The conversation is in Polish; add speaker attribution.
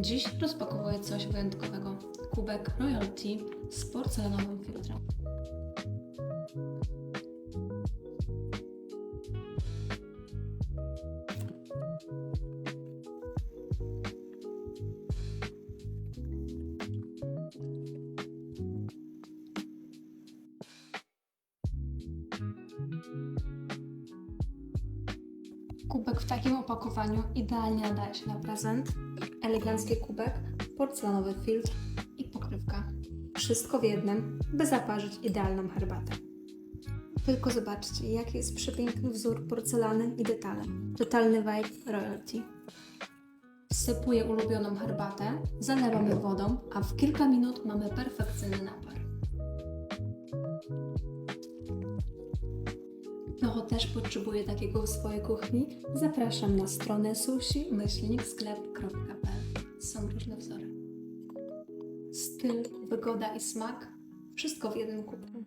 Speaker 1: Dziś rozpakowuję coś wyjątkowego. Kubek Royalty z porcelanowym filtrem. Kubek w takim opakowaniu idealnie nadaje się na prezent. Elegancki kubek, porcelanowy filtr i pokrywka. Wszystko w jednym, by zaparzyć idealną herbatę. Tylko zobaczcie, jaki jest przepiękny wzór porcelany i detale. Totalny vibe royalty. Wsypuję ulubioną herbatę, zalewamy wodą, a w kilka minut mamy perfekcyjny napar. Nocho też potrzebuje takiego w swojej kuchni. Zapraszam na stronę sushi-sklep.pl. Są różne wzory. Styl, wygoda i smak. Wszystko w jednym kubku.